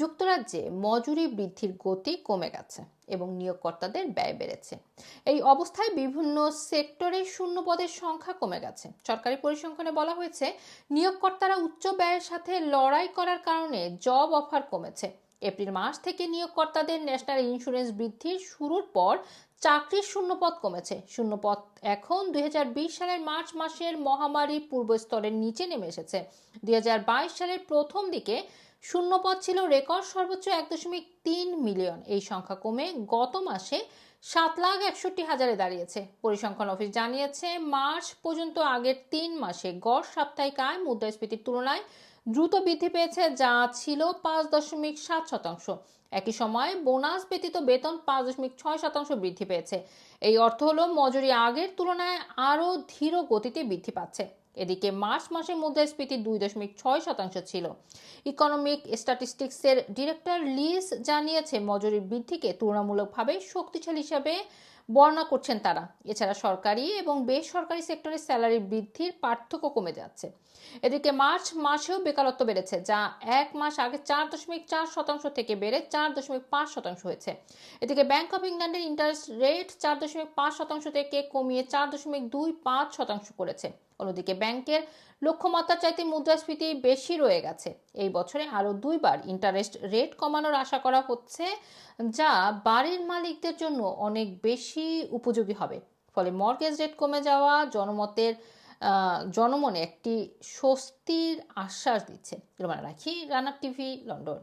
যুক্তরাজ্যে মজুরি বৃদ্ধির গতি কমে গেছে এবং নিয়োগকর্তাদের ব্যয় বেড়েছে। এই অবস্থায় বিভিন্ন সেক্টরে শূন্য পদের সংখ্যা কমে গেছে। সরকারি পরিসংখ্যানে বলা হয়েছে, নিয়োগকর্তারা উচ্চ ব্যয়ের সাথে লড়াই করার কারণে জব অফার কমেছে। এপ্রিল মাস থেকে নিয়োগকর্তাদের ন্যাশনাল ইন্স্যুরেন্স বৃদ্ধির শুরুর পর চাকরির শূন্যপদ কমেছে। শূন্যপদ এখন দুই হাজার বিশ সালের মার্চ মাসের মহামারী পূর্বস্তরের নিচে নেমে এসেছে। দুই হাজার বাইশ সালের প্রথম দিকে শূন্যপদ ছিল রেকর্ড সর্বোচ্চ এক দশমিক তিন মিলিয়ন। এই সংখ্যা কমে গত মাসে সাত লাখ একষট্টি হাজারে দাঁড়িয়েছে। পরিসংখ্যান অফিস জানিয়েছে, মার্চ পর্যন্ত আগের তিন মাসে গড় সাপ্তাহিক আয় মুদ্রাস্ফীতির তুলনায় দ্রুত বৃদ্ধি পেয়েছে, যা ছিল পাঁচ দশমিক সাত শতাংশ। একই সময় বোনাস ব্যতীত বেতন পাঁচ দশমিক ছয় শতাংশ বৃদ্ধি পেয়েছে। এই অর্থ হলো মজুরি আগের তুলনায় আরও ধীর গতিতে বৃদ্ধি পাচ্ছে। এদিকে মার্চ মাসে মুদ্রাস্ফীতি দুই দশমিক ছয় শতাংশ ছিল। ইকোনমিক স্ট্যাটিস্টিক্সের ডিরেক্টর লিস জানিয়েছে, মজুরি বৃদ্ধিকে তুলনামূলকভাবে শক্তিশালী হিসাবে বর্ণনা করছেন তারা। এছাড়া সরকারি এবং বেসরকারি সেক্টরে স্যালারি বৃদ্ধির পার্থক্য কমে যাচ্ছে। এদিকে মার্চ মাসেও বেকারত্ব বেড়েছে, যা এক মাস আগে চার দশমিক চার শতাংশ থেকে বেড়ে চার দশমিক পাঁচ শতাংশ হয়েছে। এদিকে ব্যাংক অফ ইংল্যান্ডের ইন্টারেস্ট রেট চার দশমিক পাঁচ শতাংশ থেকে কমিয়ে চার দশমিক দুই পাঁচ শতাংশ করেছে। অন্যদিকে ব্যাংকের লক্ষ্যমাত্রা চাইতে মুদ্রাস্ফীতি বেশি রয়ে গেছে। এই বছরে আরও দুইবার ইন্টারেস্ট রেট কমানোর আশা করা হচ্ছে, যা বাড়ির মালিকদের জন্য অনেক বেশি উপযোগী হবে। ফলে মর্গেজ রেট কমে যাওয়া জনমতের জনমনে একটি স্বস্তির আশ্বাস দিচ্ছে। রোমানা রাখি, রানার টিভি, লন্ডন।